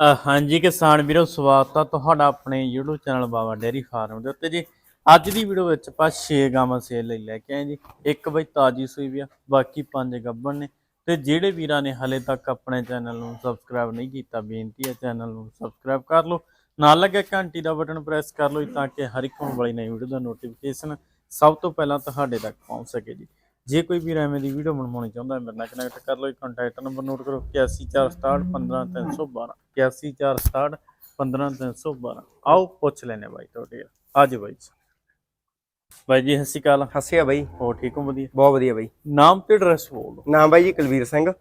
ਹਾਂਜੀ ਕਿਸਾਨ ਵੀਰੋ, ਸਵਾਗਤ ਆ ਤੁਹਾਡਾ ਆਪਣੇ YouTube channel Baba dairy farm ਦੇ ਉੱਤੇ ਜੀ। ਅੱਜ ਦੀ ਵੀਡੀਓ ਵਿੱਚ ਆਪਾਂ 6 ਗਾਵਾਂ ਸੇਲ ਲਈ ਲੈ ਕੇ ਆਏ ਜੀ। ਇੱਕ ਬਈ ਤਾਜੀ ਸੂਈ ਵੀ ਆ, ਬਾਕੀ ਪੰਜ ਗੱਬਣ ਨੇ। ਤੇ ਜਿਹੜੇ ਵੀਰਾਂ ਨੇ ਹਲੇ ਤੱਕ ਆਪਣੇ ਚੈਨਲ ਨੂੰ ਸਬਸਕ੍ਰਾਈਬ ਨਹੀਂ ਕੀਤਾ, ਬੇਨਤੀ ਹੈ ਚੈਨਲ ਨੂੰ ਸਬਸਕ੍ਰਾਈਬ ਕਰ ਲਓ। ਨਾਲ ਲੱਗੇ ਘੰਟੀ ਦਾ ਬਟਨ ਪ੍ਰੈਸ ਕਰ ਲਓ ਤਾਂ ਕਿ ਹਰ ਇੱਕ ਆਉਣ ਵਾਲੀ ਨਵੀਂ ਵੀਡੀਓ ਦਾ ਨੋਟੀਫਿਕੇਸ਼ਨ ਸਭ ਤੋਂ ਪਹਿਲਾਂ ਤੁਹਾਡੇ ਤੱਕ ਪਹੁੰਚ ਸਕੇ ਜੀ। ਜੇ ਕੋਈ ਵੀਰ ਐਵੇਂ ਦੀ ਵੀਡੀਓ ਬਣਵਾਉਣੀ ਚਾਹੁੰਦਾ ਹੈ ਮੇਰੇ ਨਾਲ ਕਨੈਕਟ ਕਰ ਲਓ ਕੰਟੈਕਟ ਨੰਬਰ ਨੋਟ ਕਰੋ 8146615312 8146615312 ਆਓ ਪੁੱਛ ਲੈਨੇ ਬਾਈ ਤੁਹਾਡੇ ਅੱਜ ਬਾਈ ਬਾਈ ਜੀ ਸਤਿ ਸ਼੍ਰੀ ਅਕਾਲ। ਹੱਸਿਆ ਬਾਈ। ਹੋ ਠੀਕ ਹੋ? ਵਧੀਆ? ਬਹੁਤ ਵਧੀਆ ਬਾਈ। ਨਾਮ ਤੇ ਐਡਰੈਸ ਬੋਲ ਨਾਮ ਬਾਈ ਜੀ ਕੁਲਵੀਰ ਸਿੰਘ।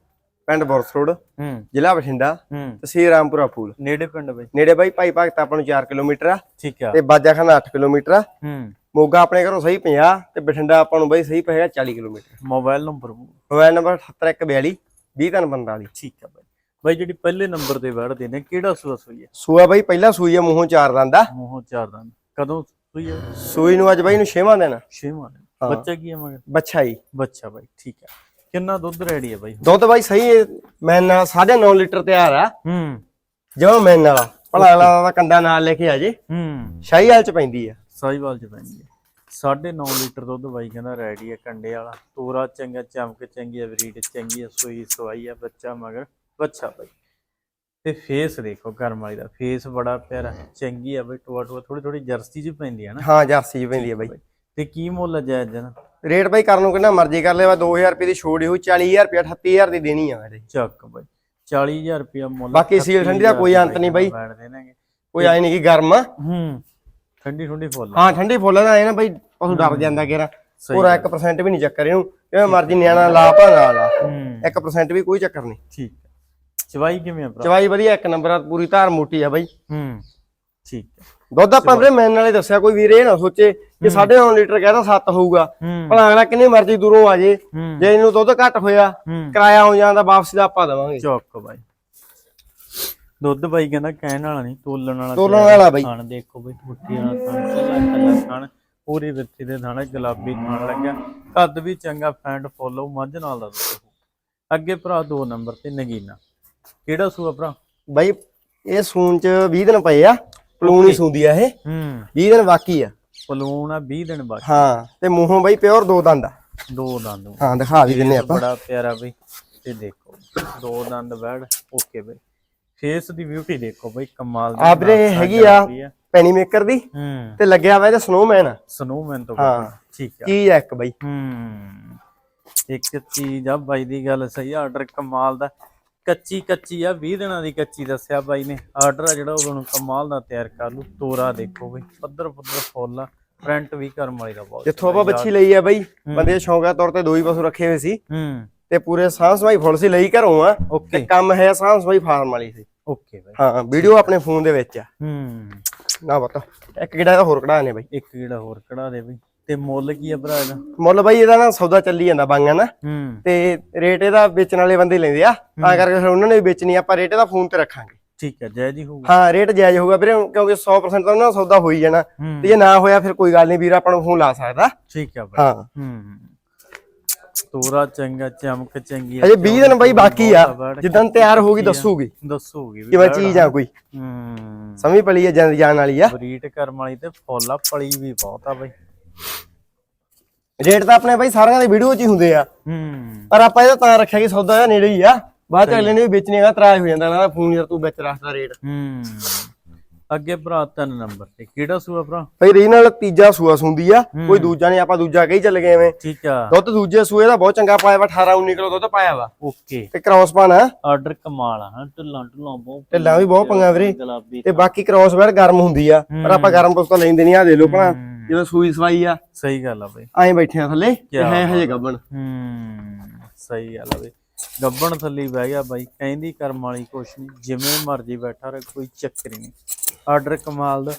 ਪਿੰਡ ਬੋਰਸ ਰੋਡ ਹੂੰ। ਜ਼ਿਲ੍ਹਾ ਬਠਿੰਡਾ ਹੂੰ। ਤਹਿਸੀਲ ਰਾਮਪੁਰਾ ਫੂਲ ਨੇੜੇ ਪਿੰਡ ਬਾਈ। ਨੇੜੇ ਬਾਈ ਭਾਈ ਭਗਤ ਆਪਾਂ ਨੂੰ 4 ਕਿਲੋਮੀਟਰ ਆ ਠੀਕ ਆ। ਤੇ ਬਾਜਾਖਾਨਾ 8 ਕਿਲੋਮੀਟਰ ਆ। ਹੂੰ। ਮੋਗਾ ਆਪਣੇ ਘਰੋਂ ਸਹੀ 50 ਤੇ ਬਠਿੰਡਾ ਆਪਾਂ ਨੂੰ ਬਾਈ ਸਹੀ ਪਏਗਾ 40 kilometre. Mobile number mobile number 78142 20345 ਠੀਕ ਆ ਬਾਈ। ਬਾਈ ਜਿਹੜੀ ਪਹਿਲੇ ਨੰਬਰ ਤੇ ਵੜਦੇ ਨੇ ਕਿਹੜਾ ਸੂਆ ਸੂਈ ਹੈ ਸੂਆ ਬਾਈ ਪਹਿਲਾ ਸੂਈ ਆ ਮੂੰਹੋਂ ਚਾਰ ਦੰਦਾ ਮੂੰਹੋਂ ਚਾਰ ਦੰਦ। ਕਦੋਂ ਸੂਈ ਹੈ ਸੂਈ ਨੂੰ ਅੱਜ ਬਾਈ ਨੂੰ ਛੇਵਾਂ ਦਿਨ ਛੇਵਾਂ ਦਿਨ। ਹਾਂ। ਬੱਚਾ ਕੀ ਹੈ ਮਗਰ? ਬੱਚਾ ਜੀ। ਬੱਚਾ ਬਾਈ ਠੀਕ ਹੈ ਕਿੰਨਾ ਦੁੱਧ ਰੈਡੀ ਹੈ ਬਾਈ? ਦੁੱਧ ਬਾਈ ਸਹੀ ਹੈ ਮੈਨ ਨਾਲ 9.5 ਲੀਟਰ ਤਿਆਰ ਆ। ਹੂੰ। ਜਿਵੇਂ ਮੈਨ ਵਾਲਾ ਭਲਾ ਦਾ ਕੰਡਾ ਨਾਲ ਲੈ ਕੇ ਆ ਜੇ। ਹੂੰ। ਸ਼ਾਹੀ ਹਾਲ ਚ ਪੈਂਦੀ ਆ। ਸਾਈਵਾਲ ਚ ਪੈਂਦੀ ਹੈ। 9.5 ਲੀਟਰ ਦੁੱਧ ਬਾਈ ਕਹਿੰਦਾ ਰੈਡੀ ਹੈ ਕੰਡੇ ਵਾਲਾ। ਤੋਰਾ ਚੰਗਾ ਚਮਕ ਚੰਗੀ ਹੈ ਬਰੀਡ ਚੰਗੀ ਹੈ ਸੂਈ ਸਵਾਈ ਹੈ ਬੱਚਾ ਮਗਰ ਬੱਚਾ ਬਾਈ। ਤੇ ਫੇਸ ਦੇਖੋ ਕਰਮ ਵਾਲੀ ਦਾ। ਫੇਸ ਬੜਾ ਪਿਆਰਾ ਚੰਗੀ ਹੈ ਬਾਈ ਟੋਆ ਟੋਆ ਥੋੜੀ ਥੋੜੀ ਜਰਸੀ ਚ ਪੈਂਦੀ ਹੈ ਨਾ। ਹਾਂ ਜਰਸੀ ਚ ਪੈਂਦੀ ਆ ਬਾਈ। ਤੇ ਕੀ ਮੁੱਲ ਜਾਇਜ਼ ਜਨ? ਰੇਟ ਬਾਈ ਕਰਨ ਨੂੰ ਕਿੰਨਾ ਮਰਜ਼ੀ ਕਰ ਲਿਆ 2000 ਰੁਪਏ ਦੀ ਛੋੜ ਹੋਈ 40000 ਰੁਪਏ 38000 ਦੀ ਦੇਣੀ ਆ ਮੇਰੇ ਚੱਕ ਬਾਈ 40000 ਰੁਪਇਆ ਮੁੱਲ ਬਾਕੀ ਸੀਲ ਠੰਡੀ ਦਾ ਕੋਈ ਅੰਤ ਨਹੀਂ ਬਾਈ। ਕੋਈ ਆਈ ਨਹੀਂ ਕਿ ਗਰਮ ਹੂੰ ਠੰਡੀ ਠੰਡੀ ਫੁੱਲ ਹਾਂ ਠੰਡੀ ਫੁੱਲ ਦਾ ਐ ਨਾ ਬਾਈ ਪਸ਼ੂ ਡਰ ਜਾਂਦਾ ਸਹੀ ਪੂਰਾ 1% ਵੀ ਨਹੀਂ ਚੱਕਰ ਇਹਨੂੰ। ਜਿਵੇਂ ਮਰਜ਼ੀ ਨਿਆਣਾ ਲਾ ਭਾ ਨਾ ਲਾ। ਹੂੰ। 1% ਵੀ ਕੋਈ ਚੱਕਰ ਨਹੀਂ। ਠੀਕ ਚਵਾਈ ਕਿਵੇਂ ਆ ਭਰਾ? ਚਵਾਈ ਵਧੀਆ ਇੱਕ ਨੰਬਰ ਆ ਪੂਰੀ ਧਾਰ ਮੋਟੀ ਆ ਬਾਈ। ਹੂੰ ਠੀਕ ਹੈ ਦੁੱਧ ਆਪਾਂ ਵੀਰੇ ਮੈਨ ਨਾਲੇ ਦੱਸਿਆ ਕੋਈ ਵੀਰ ਇਹ ਨਾ ਸੋਚੇ ਕਿ 9.5 ਲੀਟਰ ਕਹਿੰਦਾ 7 ਹੋਊਗਾ। ਭਲਾ ਅਗਲਾ ਕਿੰਨੇ ਮਰਜ਼ੀ ਦੂਰੋਂ ਆ ਜੇ। ਜੇ ਇਹਨੂੰ ਦੁੱਧ ਘੱਟ ਹੋਇਆ ਕਿਰਾਇਆ ਹੋ ਜਾਂਦਾ ਵਾਪਸੀ ਦਾ ਆਪਾਂ ਦੇਵਾਂਗੇ। ਚੌਕ ਬਾਈ। ਦੁੱਧ ਬਾਈ ਕਹਿੰਦਾ ਕਹਿਣ ਵਾਲਾ ਨਹੀਂ ਤੋਲਣ ਵਾਲਾ ਤੋਲਣ ਵਾਲਾ ਬਾਈ। ਖਾਣ ਦੇਖੋ ਬਾਈ ਮੁੱਠੀ ਵਾਲਾ ਖਾਣ ਕੱਲਾ ਕੱਲਾ ਖਾਣ ਪੂਰੀ ਵਿੱਥੀ ਦੇ ਥਾਣਾ ਗੁਲਾਬੀ ਖਾਣ ਲੱਗਿਆ। ਕੱਦ ਵੀ ਚੰਗਾ ਫੈਂਟ ਫੋਲੋ ਮੱਝ ਨਾਲ ਦਾ। ਅੱਗੇ ਭਰਾ ਦੋ ਨੰਬਰ ਤੇ ਨਗੀਨਾ। ਕਿਹੜਾ ਸੂਆ ਭਰਾ? ਬਾਈ ਇਹ ਸੂਨ ਚ 20 ਦਿਨ ਪਏ ਆ। ਪਲੂਣ ਹੀ ਸੂੰਦੀ ਆ ਇਹ। ਹੂੰ। 20 ਦਿਨ ਬਾਕੀ ਆ। ਪਲੂਣ ਆ 20 ਦਿਨ ਬਾਅਦ ਹਾਂ ਤੇ ਮੂੰਹੋਂ ਬਾਈ ਪਿਓਰ ਦੋ ਦੰਦ ਆ। ਦੋ ਦੰਦ। ਹਾਂ ਦਿਖਾ ਵੀ ਦਿੰਨੇ ਆਪਾਂ। ਬੜਾ ਪਿਆਰਾ ਬਈ। ਤੇ ਦੇਖੋ ਦੋ ਦੰਦ ਬੈੜ ਓਕੇ ਬਈ। ਫੇਸ ਦੀ ਬਿਊਟੀ ਦੇਖੋ ਬਈ ਕਮਾਲ ਦੀ ਆ ਨਾਕ ਹੈਗੀ ਆ ਪੈਨੀ ਮੇਕਰ ਦੀ। ਹੂੰ। ਤੇ ਲੱਗਿਆ ਵਾ ਇਹਦਾ ਸਨੋਮੈਨ ਆ। ਸਨੋਮੈਨ ਤੋਂ ਹਾਂ। ਠੀਕ ਆ। ਚੀਜ਼ ਆ ਇੱਕ ਬਾਈ। ਹੂੰ। ਇੱਕ ਚੀਜ਼ ਆ ਬਾਈ ਦੀ ਗੱਲ ਸਹੀ ਆਰਡਰ ਕਮਾਲ ਦਾ। ਕੱਚੀ ਕੱਚੀ ਆ 20 ਦਿਨਾਂ ਦੀ ਕੱਚੀ ਦੱਸਿਆ ਬਾਈ ਨੇ। ਆਰਡਰ ਆ ਜਿਹੜਾ ਨੂੰ ਕਮਾਲ ਦਾ ਤਿਆਰ ਕਰ ਲੂ ਤੋਰਾ ਦੇਖੋ ਬਈ ਪੱਧਰ ਪੱਧਰ ਫੁੱਲ ਆ ਪ੍ਰਿੰਟ ਵੀ ਕਰਮ ਵਾਲੀ ਦਾ ਬਹੁਤ ਜਿੱਥੋਂ ਆਪਾਂ ਬੱਚੀ ਲਈ ਆ ਬਾਈ ਬੰਦੇ ਸ਼ੌਂਕਾ ਤੌਰ ਤੇ ਦੋ ਹੀ ਪਸ਼ੂ ਰੱਖੇ ਹੋਏ ਸੀ। ਹੂੰ। ਤੇ ਪੂਰੇ ਸਾਂਭ ਸਮਾਈ ਫੁੱਲ ਸੀ ਲਈ ਘਰੋਂ ਆ। ਤੇ ਕੰਮ ਹੈ ਸਾਂਭ ਸਮਾਈ ਫਾਰਮ ਵਾਲੀ ਸੀ। ਓਕੇ ਬਾਈ। ਹਾਂ ਵੀਡੀਓ ਆਪਣੇ ਫੋਨ ਦੇ ਵਿੱਚ ਆ। ਹੂੰ। ਨਾ ਪਤਾ। ਇੱਕ ਕਿਹੜਾ ਹੋਰ ਕਢਾ ਨੇ ਬਾਈ। ਇੱਕ ਜਿਹੜਾ ਹੋਰ ਕਢਾ ਦੇ ਬਈ। ਤੇ ਮੁੱਲ ਕੀ ਆ ਭਰਾ ਇਹਦਾ? ਮੁੱਲ ਬਾਈ ਇਹਦਾ ਨਾ ਸੌਦਾ ਚੱਲੀ ਜਾਂਦਾ ਬਾਈਆਂ ਨਾ। ਹੂੰ। ਤੇ ਰੇਟ ਇਹਦਾ ਵੇਚਣ ਵਾਲੇ ਬੰਦੇ ਲੈਂਦੇ ਆ। ਤਾਂ ਕਰਕੇ ਫਿਰ ਉਹਨਾਂ ਨੇ ਵੀ ਵੇਚਣੀ ਆ, ਆਪਾਂ ਰੇਟ ਇਹਦਾ ਫੋਨ ਤੇ ਰੱਖਾਂਗੇ। ਠੀਕ ਹੈ ਜੈ ਜੀ ਹੋਊਗਾ। ਹਾਂ ਰੇਟ ਜਾਇਜ਼ ਹੋਊਗਾ ਵੀਰੇ ਕਿਉਂਕਿ 100% ਤਾਂ ਉਹਨਾਂ ਦਾ ਸੌਦਾ ਹੋ ਹੀ ਜਾਣਾ। ਹੂੰ। ਤੇ ਜੇ ਨਾ ਹੋਇਆ ਫਿਰ ਕੋਈ ਗੱਲ ਨਹੀਂ ਵੀਰ ਆਪਾਂ ਨੂੰ ਫੋਨ ਲਾ ਸਕਦਾ। ਠੀਕ ਹੈ ਬਾਈ ਹਾਂ। ਹੂੰ। ਤੋਰਾ ਚੰਗਾ ਚਮਕ ਚੰਗੀ ਅਜੇ 20 ਦਿਨ ਬਾਈ ਬਾਕੀ ਆ। ਜਿੱਦਣ ਤਿਆਰ ਹੋਊਗੀ ਦੱਸੂਗੀ। ਦੱਸੂਗੀ ਕਿਵੇਂ ਚੀਜ਼ ਆ ਕੋਈ। ਹੂੰ। ਸਮਝ ਪਲੀ ਜਾਂਦੀ ਜਾਣ ਵਾਲੀ ਆ। ਬਰੀਟ ਕਰਮ ਵਾਲੀ ਤੇ ਫੁੱਲ ਆ ਪਲੀ ਵੀ ਬਹੁਤ ਆ ਬਾਈ। ਰੇਟ ਤਾਂ ਆਪਣੇ ਬਾਈ ਸਾਰਿਆਂ ਦੇ ਵੀਡੀਓ 'ਚ ਹੀ ਹੁੰਦੇ ਆ। ਹੂੰ। ਪਰ ਆਪਾਂ ਇਹਦਾ ਤਾਂ ਰੱਖਿਆ ਕਿ ਸੌਦਾ ਇਹਦਾ ਨੇੜੇ ਹੀ ਆ। ਬਾਅਦ ਚ ਅਗਲੇ ਨੇ ਵੀ ਵੇਚਣੀ ਹੈਗਾ ਤਰਾਜ ਹੋ ਜਾਂਦਾ ਦਾ ਫੋਨ ਯਾਰ ਤੂੰ ਵਿੱਚ ਰੱਖਦਾ ਰੇਟ। ਹੂੰ। ਅੱਗੇ ਭਰਾ ਤਿੰਨ ਨੰਬਰ ਤੇ ਕਿਹੜਾ ਸੂਆ ਭਰਾ? ਬਈ ਰੀ ਨਾਲ ਤੀਜਾ ਸੂਆ ਸੁੰਦੀ ਆ। ਕੋਈ ਦੂਜਾ ਨਹੀਂ ਆਪਾਂ ਦੂਜਾ ਕਹੀ ਚੱਲ ਗਏ ਐਵੇਂ। ਠੀਕ ਆ। ਦੁੱਧ ਦੂਜੇ ਸੂਏ ਦਾ ਬਹੁਤ ਚੰਗਾ ਪਾਇਆ ਵਾ 18 19 ਕਿਲੋ ਦੁੱਧ ਪਾਇਆ ਵਾ। ਓਕੇ। ਤੇ ਕ੍ਰਾਸ ਪਾਣਾ। ਆਰਡਰ ਕਮਾਲ ਆ ਹਾਂ ਢਿੱਲਾਂ ਢਿੱਲਾਂ ਬਹੁਤ ਢਿੱਲਾਂ ਵੀ ਬਹੁਤ ਪੰਗਾ ਵੀਰੇ। ਤੇ ਬਾਕੀ ਕ੍ਰਾਸ ਵੈਰ ਗਰਮ ਹੁੰਦੀ ਆ। ਪਰ ਆਪਾਂ ਗਰਮ ਪੁਸਤਾ ਲੈਂਦੇ ਨਹੀਂ ਆ ਦੇ ਲੋ ਭਣਾ ਜਦੋਂ ਸੂਈ ਸਵਾਈ ਆ। ਸਹੀ ਗੱਲ ਆ ਬਾਈ। ਐਂ ਬੈਠੇ ਆ ਥੱਲੇ ਹੈ ਹਜੇ ਗੱਬਣ। ਹੂੰ ਸਹੀ ਗੱਲ ਆ ਬਈ। ਗੱਬਣ ਥੱਲੀ ਬਹਿ ਗਿਆ ਬਾਈ ਕਹਿੰਦੀ ਕਰਮ ਵਾਲੀ ਕੁਛ ਨਹੀਂ ਜਿਵੇਂ ਮਰਜ਼ੀ ਬੈਠਾ ਰਹੇ ਕੋਈ ਚੱਕਰ ਹੀ ਨਹੀਂ ਆਰਡਰ ਕਮਾਲ ਦਾ।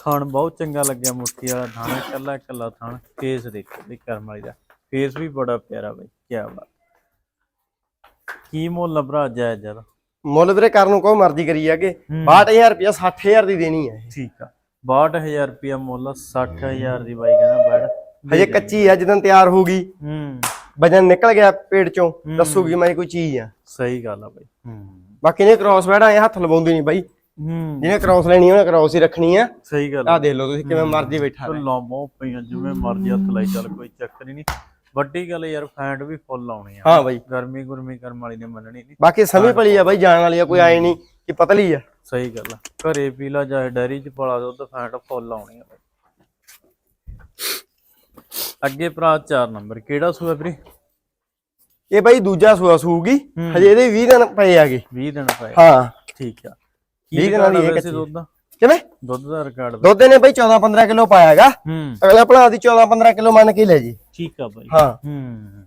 ਖਾਣ ਬਹੁਤ ਚੰਗਾ ਲੱਗਿਆ ਮੁੱਠੀ ਵਾਲਾ ਥਾਣਾ ਕੱਲਾ ਕੱਲਾ ਥਾਣ। ਫੇਸ ਦੇਖੋ ਬਈ ਕਰਮ ਵਾਲੀ ਦਾ। ਫੇਸ ਵੀ ਬੜਾ ਪਿਆਰਾ ਬਾਈ ਕੀ ਬਾਤ। ਕੀ ਮੁੱਲ ਭਰਾ ਜਾਇਜ਼ ਜ਼ਿਆਦਾ ਮੁੱਲ ਵੀਰੇ ਕਰਨ ਨੂੰ ਕੋਈ ਮਰਜ਼ੀ ਕਰੀ ਜਾਗੇ। 62000 ਰੁਪਇਆ 60000 ਦੀ ਦੇਣੀ ਇਹ। ਠੀਕ ਆ। 62000 ਰੁਪਿਆ ਮੁੱਲ 60000 ਦੀ ਬਾਈ ਕਹਿੰਦਾ ਬੈਡ ਹਜੇ ਕੱਚੀ ਆ ਜਦੋਂ ਤਿਆਰ ਹੋਊਗੀ ਹੂੰ। ਵਜਨ ਨਿਕਲ ਗਿਆ ਪੇਟ ਚੋਂ। ਦੱਸੂਗੀ ਮੈਂ ਕੋਈ ਚੀਜ਼ ਆ। ਸਹੀ ਗੱਲ ਆ ਬਾਈ। ਹੂੰ। ਬਾਕੀ ਨੇ ਕ੍ਰਾਸ ਬੈੜਾ ਐ ਹੱਥ ਲਵਾਉਂਦੀ ਨਹੀਂ ਬਾਈ। ਹੂੰ। ਜਿਹਨੇ ਕ੍ਰਾਸ ਲੈਣੀ ਉਹਨੇ ਕ੍ਰਾਸ ਹੀ ਰੱਖਣੀ ਆ। ਸਹੀ ਗੱਲ ਆਹ ਦੇਖ ਲਓ ਤੁਸੀਂ ਕਿਵੇਂ ਮਰਜ਼ੀ ਬੈਠਾ ਰਹੇ। ਬਹੁਤ ਪਈਆਂ ਜਿਵੇਂ ਮਰਜ਼ੀ ਹੱਥ ਲਾਈ ਚੱਲ ਕੋਈ ਚੱਕਰ ਹੀ ਨਹੀਂ। ਵੱਡੀ ਗੱਲ ਯਾਰ ਫੈਂਟ ਵੀ ਫੁੱਲ ਆਉਣੀ ਆ। ਹਾਂ ਬਾਈ। ਗਰਮੀ ਗੁਰਮੀ ਕਰਮ ਵਾਲੀ ਨੇ ਮੰਨਣੀ ਨਹੀਂ। ਬਾਕੀ ਸਮੀ ਪਲੀ ਆ ਬਾਈ ਜਾਣ ਵਾਲੀ ਆ ਕੋਈ ਆਏ ਨਹੀਂ ਕਿ ਪਤਲੀ ਆ। ਸਹੀ ਗੱਲ ਆ। ਘਰੇ ਪੀ ਲਾ ਚਾਹੇ ਡੈਰੀ ਚ ਪਾਲਾ ਦੁੱਧ ਫੈਂਟ ਫੁੱਲ ਆਉਣੀ ਆ। ਅੱਗੇ ਭਰਾ 4 ਨੰਬਰ ਕਿਹੜਾ ਸੂਆ ਵੀਰੇ? ਇਹ ਬਾਈ ਦੂਜਾ ਸੂਆ ਸੂਗੀ। ਹਜੇ ਇਹਦੇ 20 ਦਿਨ ਪਏ ਆਗੇ 20 ਦਿਨ ਪਏ। ਹਾਂ। ਠੀਕ ਆ। ਵੀਹ ਕੀ ਦਿਨਾਂ ਦੀ ਇਹ। ਦੁੱਧ? ਦਾ ਕਿਵੇਂ? ਦੁੱਧ ਦਾ ਰਿਕਾਰਡ ਦੁੱਧ ਨੇ ਬਾਈ 14 15 ਕਿਲੋ ਪਾਇਆਗਾ ਅਗਲਾ ਭਲਾ ਦੀ 14 15 ਕਿਲੋ ਮੰਨ ਕੇ ਲੈ ਜੀ। ਠੀਕ ਆ ਬਾਈ। ਹਾਂ। ਹੂੰ।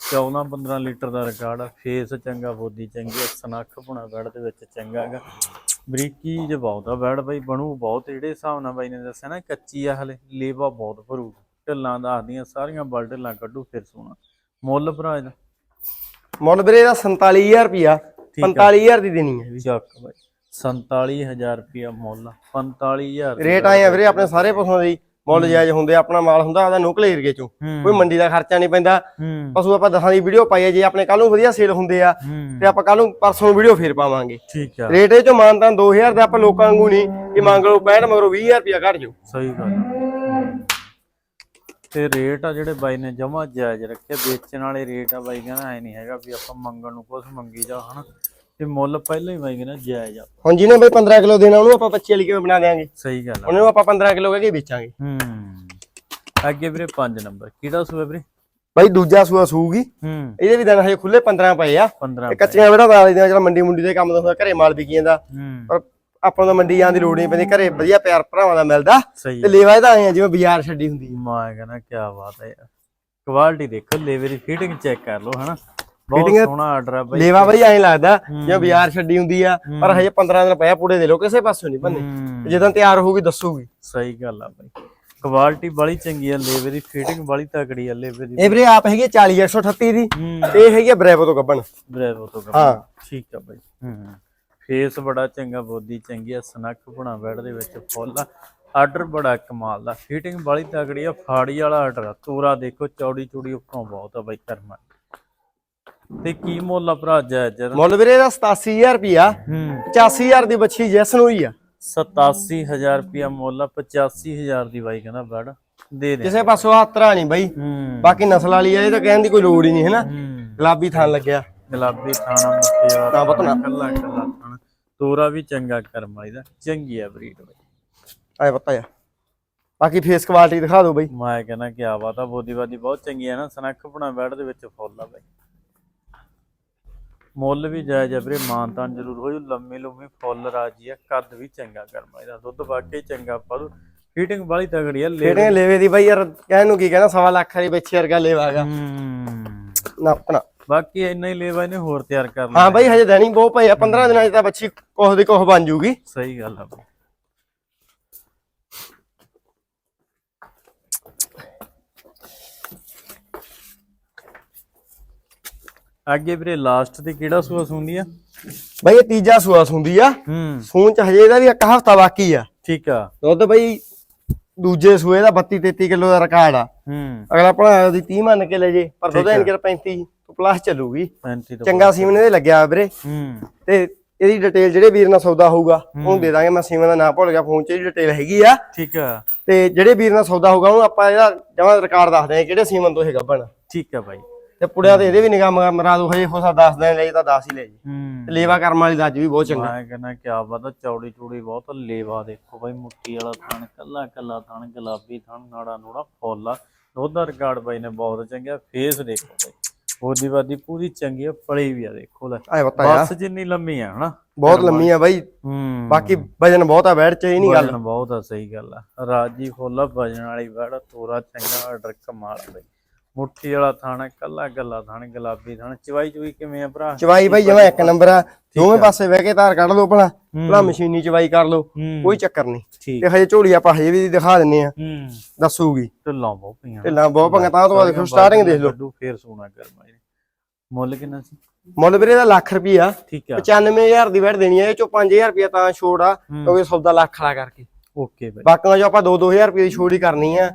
14 15 ਲੀਟਰ ਦਾ ਰਿਕਾਰਡ ਆ ਫੇਸ ਚੰਗਾ ਬੋਦੀ ਚੰਗੀ ਸਨੱਖ ਪੁਣਾ ਬੈੜ ਦੇ ਵਿੱਚ ਚੰਗਾ ਹੈਗਾ। ਬਰੀਕੀ ਜੇ ਬਹੁਤ ਆ ਬੈੜ ਬਾਈ ਬਣੂ ਬਹੁਤ ਜਿਹੜੇ ਹਿਸਾਬ ਨਾਲ ਬਾਈ ਨੇ ਦੱਸਿਆ ਨਾ ਕੱਚੀ ਆ ਹਲੇ ਲੇਵਾ ਬਹੁਤ ਭਰੂ ਢਿੱਲਾਂ ਦੱਸਦੀਆਂ ਸਾਰੀਆਂ ਬਲ ਢਿੱਲਾਂ ਕੱਢੂ ਫਿਰ ਸੋਣਾ ਮੁੱਲ ਭਰਾ ਇਹਦਾ? ਮੁੱਲ ਵੀਰੇ ਦਾ 47000 ਰੁਪਿਆ 45000 ਦੀ ਦੇਣੀ ਹੈ ਚੱਕ ਬਾਈ 47000 ਰੁਪਿਆ ਮੁੱਲ 45000 ਦੀ ਰੇਟ ਆਏ ਆ ਵੀਰੇ ਆਪਣੇ ਸਾਰੇ ਪਸ਼ੂਆਂ ਦੇ। ਮੁੱਲ ਜਾਇਜ਼ ਹੁੰਦੇ ਆਪਣਾ ਮਾਲ ਹੁੰਦਾ ਉਹਦਾ ਨੁਕਲੇ ਏਰੀਏ ਚੋਂ। ਕੋਈ ਮੰਡੀ ਦਾ ਖਰਚਾ ਨਹੀਂ ਪੈਂਦਾ। ਪਸ਼ੂ ਆਪਾਂ ਦਸਾਂ ਦੀ ਵੀਡੀਓ ਪਾਈ ਹੈ ਜੇ ਆਪਣੇ ਕੱਲ ਨੂੰ ਵਧੀਆ ਸੇਲ ਹੁੰਦੇ ਆ ਤੇ ਆਪਾਂ ਕੱਲ ਨੂੰ ਪਰਸੋਂ ਨੂੰ ਵੀਡੀਓ ਫੇਰ ਪਾਵਾਂਗੇ। ਠੀਕ ਆ। ਰੇਟ ਇਹ ਚੋਂ ਮਾਨਤਾਨ 2000 ਦਾ ਆਪਾਂ ਲੋਕਾਂ ਵਾਂਗੂ ਨਹੀਂ ਕਿ ਮੰਗ ਲਓ 65 ਮਗਰੋਂ 20000 ਰੁਪਿਆ ਘੱਟ ਜਾਓ ਸਹੀ ਗੱਲ। ਤੇ ਰੇਟ ਆ ਜਿਹੜੇ ਬਾਈ ਨੇ ਜਮਾ ਜਾਇਜ਼ ਰੱਖਿਆ ਵੇਚਣ ਵਾਲੇ ਰੇਟ ਆ ਬਾਈ ਕਹਿੰਦਾ ਐ ਨਹੀਂ ਹੈਗਾ ਵੀ ਆਪਾਂ ਮੰਗਣ ਨੂੰ ਕੁਝ ਮੰਗੀ ਜਾ ਹਨਾ। ਤੇ ਮੁੱਲ ਪਹਿਲਾਂ ਹੀ ਬਾਈ ਕਹਿੰਦਾ ਜਾਇਜ਼ ਆ। ਹੁਣ ਜਿਹਨੇ ਬਈ 15 ਕਿਲੋ ਦੇਣਾ ਉਹਨੂੰ ਆਪਾਂ 25 ਵਾਲੀ ਕਿਵੇਂ ਬਣਾ ਦੇਾਂਗੇ ਸਹੀ ਗੱਲ ਆ। ਉਹਨੂੰ ਆਪਾਂ 15 ਕਿਲੋ ਕਹਿ ਕੇ ਵੇਚਾਂਗੇ। ਹੂੰ। ਅੱਗੇ ਵੀਰੇ 5 ਨੰਬਰ। ਕਿਹੜਾ ਸੂਆ ਵੀਰੇ? ਬਾਈ ਦੂਜਾ ਸੂਆ ਸੂਗੀ। ਹੂੰ। ਇਹਦੇ ਵੀ ਦਿਨ ਹਜੇ ਖੁੱਲੇ 15 ਪਏ ਆ। 15 ਇਹ ਕੱਚੀਆਂ ਬੜਾ ਲਾ ਲਈਆਂ ਜਿਹੜਾ ਮੰਡੀ ਮੁੰਡੀ ਦੇ ਕੰਮ ਦਾ ਹੁੰਦਾ ਘਰੇ ਮਾਲ ਵਿਕੀ ਜਾਂਦਾ। ਪਰ ਆਪਾਂ ਨੂੰ ਤਾਂ ਮੰਡੀ ਜਾਣ ਦੀ ਲੋੜ ਨਹੀਂ ਪੈਂਦੀ ਘਰੇ ਵਧੀਆ ਪਿਆਰ ਭਰਾਵਾਂ ਦਾ ਮਿਲਦਾ। ਤੇ ਲੇਵਾ ਇਹਦਾ ਆਏ ਜਿਵੇਂ ਬਾਜ਼ਾਰ ਛੱਡੀ ਹੁੰਦੀ ਮੈਂ ਕਹਿੰਦਾ ਕੀ ਬਾਤ ਹੈ ਯਾਰ। ਕੁਆਲਿਟੀ ਦੇਖੋ ਲੇਵੇ ਦੀ ਫਿਟਿੰਗ ਚੈੱਕ ਕਰ ਲਓ ਹਨਾ। ਬਹੁਤ ਸੋਹਣਾ ਆਰਡਰ ਆ ਬਾਈ। ਲੇਵਾ ਬਾਈ ਐਂ ਲੱਗਦਾ ਜਿਵੇਂ ਬਾਜ਼ਾਰ ਛੱਡੀ ਹੁੰਦੀ ਆ ਪਰ ਹਜੇ 15 ਦਿਨ ਪਿਆ ਪੂੜੇ ਦੇ ਲੋ ਕਿਸੇ ਪਾਸੋਂ ਨਹੀਂ ਬੰਨੇ। ਜਦੋਂ ਤਿਆਰ ਹੋਊਗੀ ਦੱਸੂਗੀ। ਸਹੀ ਗੱਲ ਆ ਬਾਈ। ਕੁਆਲਿਟੀ ਬੜੀ ਚੰਗੀ ਆ ਲੇਵੇ ਦੀ ਫਿਟਿੰਗ ਬੜੀ ਤਕੜੀ ਆ ਲੇਵੇ ਦੀ। ਇਹ ਵੀਰੇ ਆਪ ਹੈਗੀ ਆ 40 138 ਦੀ। ਤੇ ਇਹ ਹੈਗੀ ਬ੍ਰੇਵੋ ਤੋਂ ਗੱਬਣ ਬ੍ਰੇਵੋ ਤੋਂ ਕੰਮ ਹਾਂ। ਠੀਕ ਆ ਬਾਈ। ਹੂੰ। ਫੇਸ ਬੜਾ ਚੰਗਾ ਬੋਦੀ ਚੰਗੀ ਆ ਸਨੱਖ ਬਣਾ ਬੈੜ ਦੇ ਵਿੱਚ ਫੁੱਲ ਆਰਡਰ ਬੜਾ ਕਮਾਲ ਦਾ। ਫਿਟਿੰਗ ਬੜੀ ਤਕੜੀ ਆ ਫਾੜੀ ਵਾਲਾ ਆਰਡਰ ਆ। ਤੋਰਾ ਦੇਖੋ ਚੌੜੀ ਚੂੜੀ ਉੱਪਰੋਂ ਬਹੁਤ ਆ ਬਾਈ ਕਰਮਾ। ਤੇ ਕੀ ਮੁੱਲ ਆ ਭਰਾ ਜਾਇਜ਼ ਮੁੱਲ ਵੀਰੇ ਦਾ 87000 ਰੁਪਿਆ ਹੂੰ। 85000 ਦੀ ਬੱਚੀ ਜੈਸਨ ਹੋਈ ਆ। 87000 ਰੁਪਿਆ ਮੁੱਲ ਆ 85000 ਦੀ ਬਾਈ ਕਹਿੰਦਾ ਬੈੜ। ਦੇ ਦੇ। ਕਿਸੇ ਪਾਸੋਂ ਹੱਤਰਾ ਨਹੀਂ ਬਾਈ। ਹੂੰ। ਬਾਕੀ ਨਸਲ ਵਾਲੀ ਆ ਇਹ ਤਾਂ ਕਹਿਣ ਦੀ ਕੋਈ ਲੋੜ ਹੀ ਨਹੀਂ ਹੈਨਾ? ਹੂੰ। ਗੁਲਾਬੀ ਥਾਨ ਲੱਗਿਆ। ਗੁਲਾਬੀ ਥਾਣਾ ਵਾਲਾ ਤਾਂ ਪਤਾ ਨਾ। ਕੱਲਾ ਕੱਲਾ ਥਾਣਾ ਤੋਰਾ ਵੀ ਚੰਗਾ ਕਰਮ ਵਾਲੀ ਦਾ ਚੰਗੀ ਆ ਬਰੀਡ ਬਾਈ। ਆਏ ਪਤਾ ਆ ਬਾਕੀ ਫੇਸ ਕੁਆਲਿਟੀ ਦਿਖਾ ਦਿਓ ਬਾਈ। ਮੈਂ ਕਹਿੰਦਾ ਕਿ ਬਾਤ ਆ ਬੋਦੀਵਾਦੀ ਬਹੁਤ ਚੰਗੀ ਹੈ ਨਾ ਸਨੱਖ ਬਣਾ ਬੈੜ ਦੇ ਵਿੱਚ ਫੁੱਲ ਆ ਬਾਈ। ਮੁੱਲ ਵੀ ਜਾਇਜ਼ ਆ ਵੀਰੇ ਮਾਨਤਾਨ ਜ਼ਰੂਰ ਹੋ ਜੂ ਲੰਮੀ ਲੰਮੀ ਫੁੱਲ ਰਾਜੀ ਆ ਕੱਦ ਵੀ ਚੰਗਾ ਕਰਮਾ ਇਹਦਾ ਦੁੱਧ ਵਾਕਈ ਚੰਗਾ ਪਰੂ ਫੀਟਿੰਗ ਵਾਲੀ ਤਗੜੀ ਆ ਲੈ ਕਿਹੜੇ ਲੇਵੇ ਦੀ ਬਾਈ ਯਾਰ ਕਹਿਣ ਨੂੰ ਕੀ ਕਹਿਣਾ ਸਵਾ ਲੱਖ ਵਾਲੀ ਬੱਚੇ ਵਰਗਾ ਲੇਵਾਗਾ ਹੂੰ। ਨਾ ਆਪਣਾ ਬਾਕੀ ਇੰਨਾ ਹੀ ਲੇਵਾ ਇਹਨੇ ਹੋਰ ਤਿਆਰ ਕਰ ਲਿਆ ਹਾਂ। ਬਾਈ ਹਜੇ ਦੇਣੀ ਬਹੁਤ ਪਈ ਆ 15 ਦਿਨਾਂ ਚ ਤਾਂ ਬੱਚੀ ਕੋਹ ਦੀ ਕੋਹ ਬਣ ਜੂਗੀ। ਸਹੀ ਗੱਲ ਆ ਅੱਗੇ ਵੀਰੇ ਲਾਸਟ ਤੇ ਕਿਹੜਾ ਸੂਆ ਸੁੰਦੀ ਆ? ਬਾਈ ਇਹ ਤੀਜਾ ਸੂਆ ਹੁੰਦੀ ਆ। ਹੂੰ। ਸੂਣ ਚ ਹਜੇ ਇਹਦਾ ਵੀ ਇੱਕ ਹਫਤਾ ਬਾਕੀ ਆ। ਠੀਕ ਆ। ਦੁੱਧ ਬਾਈ ਦੂਜੇ ਸੂਏ ਦਾ 32 33 ਕਿਲੋ ਦਾ ਰਿਕਾਰਡ ਆ। ਹੂੰ। ਅਗਲਾ ਭਲਾ ਉਹਦੀ 30 ਮੰਨ ਕੇ ਲੈ ਜੇ ਪਰ ਦੁੱਧ ਇਨਕੇ 35 ਤੋਂ ਪਲੱਸ ਚੱਲੂਗੀ। 35 ਤੋਂ ਚੰਗਾ ਸੀਮਨ ਇਹਦੇ ਲੱਗਿਆ ਵੀਰੇ। ਹੂੰ। ਤੇ ਇਹਦੀ ਡਿਟੇਲ ਜਿਹੜੇ ਵੀਰ ਨਾਲ ਸੌਦਾ ਹੋਊਗਾ ਉਹਨੂੰ ਦੇ ਦਾਂਗੇ ਮੈਂ ਸੀਮਨ ਦਾ ਨਾਮ ਭੁੱਲ ਗਿਆ ਫੋਨ 'ਚ ਇਹਦੀ ਡਿਟੇਲ ਹੈਗੀ ਆ। ਠੀਕ ਆ। ਤੇ ਜਿਹੜੇ ਵੀਰ ਨਾਲ ਸੌਦਾ ਹੋਊਗਾ ਉਹਨੂੰ ਆਪਾਂ ਇਹਦਾ ਜਮਾ ਰਿਕਾਰਡ ਦੱਸ ਦਿਆਂਗੇ ਕਿਹੜੇ ਸੀਮਨ ਤੋਂ ਇਹ ਗੱਬਣ ਠੀਕ ਆ ਬਾਈ। ਤੇ ਪੁੜਿਆ ਤੇ ਇਹਦੇ ਵੀ ਨਿਗਾਹ ਮਰਾ ਦੋ ਹਜੇ ਹੋ ਸਕਦਾ 10 ਦਿਨ ਲਈ ਤਾਂ 10 ਹੀ ਲੈ ਜੀ। ਹੂੰ। ਲੇਵਾ ਕਰਮ ਵਾਲੀ ਦਾ ਅੱਜ ਵੀ ਬਹੁਤ ਚੰਗਾ। ਮੈਂ ਕਹਿੰਦਾ ਕਿਆ ਪਤਾ ਚੌੜੀ ਚੂੜੀ ਬਹੁਤ ਲੇਵਾ ਦੇਖੋ ਬਾਈ ਮੁੱਠੀ ਵਾਲਾ ਥਣ ਕੱਲਾ ਕੱਲਾ ਥਣ ਗੁਲਾਬੀ ਥਣ ਨਾੜਾ ਨੂੜਾ ਫੁੱਲ ਆ। ਦੁੱਧ ਦਾ ਰਿਕਾਰਡ ਬਾਈ ਨੇ ਬਹੁਤ ਚੰਗਾ ਫੇਸ ਦੇਖੋ ਬਾਈ। ਬੋਦੀ ਬਾਦੀ ਪੂਰੀ ਚੰਗੀ ਆ ਫਲੀ ਵੀ ਆ ਦੇਖੋ ਲੈ। ਆਏ ਪਤਾ ਆ ਬੱਸ ਜਿੰਨੀ ਲੰਮੀ ਆ ਹਨਾ? ਬਹੁਤ ਲੰਮੀ ਆ ਬਾਈ। ਹੂੰ। ਬਾਕੀ ਵਜਨ ਬਹੁਤ ਆ ਬੈਠ ਚ ਇਹ ਨਹੀਂ ਗੱਲ। ਵਜਨ ਬਹੁਤ ਆ ਸਹੀ ਗੱਲ ਆ। ਰਾਜੀ ਫੁੱਲ ਆ ਵਜਨ ਵਾਲੀ ਬੜਾ ਤੋਰਾ ਚੰਗਾ ਆਰਡਰ ਕਮਾਲ ਆ ਬਾਈ। ਮੁੱਠੀ ਵਾਲਾ ਥਾਣਾ ਕੱਲਾ ਕੱਲਾ ਥਾਣ ਗੁਲਾਬੀ ਥਾਣ। ਚਵਾਈ ਚੁਈ ਕਿਵੇਂ ਆ ਭਰਾ? ਚਵਾਈ ਬਾਈ ਜਮਾ ਇੱਕ ਨੰਬਰ ਆ। ਦੋਵੇਂ ਪਾਸੇ ਬਹਿ ਕੇ ਧਾਰ ਕੱਢ ਲਓ ਭਲਾ। ਭਲਾ ਮਸ਼ੀਨੀ ਚਵਾਈ ਕਰ ਲਓ ਕੋਈ ਚੱਕਰ ਨਹੀਂ। ਤੇ ਹਜੇ ਝੋਲੀ ਆਪਾਂ ਹਜੇ ਵੀ ਦਿਖਾ ਦਿੰਨੇ ਆ। ਦੱਸੂਗੀ। ਢਿੱਲਾਂ ਬਹੁਤ ਪਈਆਂ। ਢਿੱਲਾਂ ਬਹੁਤ ਪੰਗਾ ਤਾਂ ਤੋਂ ਦੇਖੋ ਸਟਾਰਟਿੰਗ ਦੇਖ ਲਓ। ਫੇਰ ਸੋਨਾ ਕਰਮਾ ਮੁੱਲ ਕਿੰਨਾ ਸੀ? ਮੁੱਲ ਵੀਰੇ ਦਾ ਲੱਖ ਰੁਪਈਆ। ਠੀਕ ਆ। 95000 ਦੀ ਵੈਟ ਦੇਣੀ ਹੈ ਇਹ ਚੋਂ 5000 ਰੁਪਈਆ ਤਾਂ ਛੋੜ ਆ ਕਿਉਂਕਿ ਸੌਦਾ ਲੱਖ ਵਾਲਾ ਕਰਕੇ। ਓਕੇ ਬਾਈ। ਬਾਕੀਆਂ ਜੋ ਆਪਾਂ 2-2000 ਰੁਪਏ ਦੀ ਛੋੜ ਹੀ ਕਰਨੀ ਆ।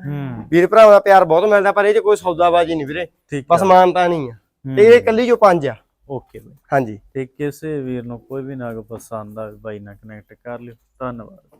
ਵੀਰ ਭਰਾਵਾਂ ਦਾ ਪਿਆਰ ਬਹੁਤ ਮਿਲਦਾ ਪਰ ਇਹ ਚ ਕੋਈ ਸੌਦਾਬਾਜ਼ੀ ਨਹੀਂ ਵੀਰੇ। ਬਸ ਮਾਨਤਾ ਨਹੀਂ ਆ। ਤੇ ਇਹ ਕੱਲੀ ਜੋ ਪੰਜ ਆ। ਓਕੇ ਬਾਈ। ਹਾਂਜੀ। ਤੇ ਕਿਸੇ ਵੀਰ ਨੂੰ ਕੋਈ ਵੀ ਨਗ ਪਸੰਦ ਆਵੇ ਬਾਈ ਨਾਲ ਕਨੈਕਟ ਕਰ ਲਿਓ। ਧੰਨਵਾਦ।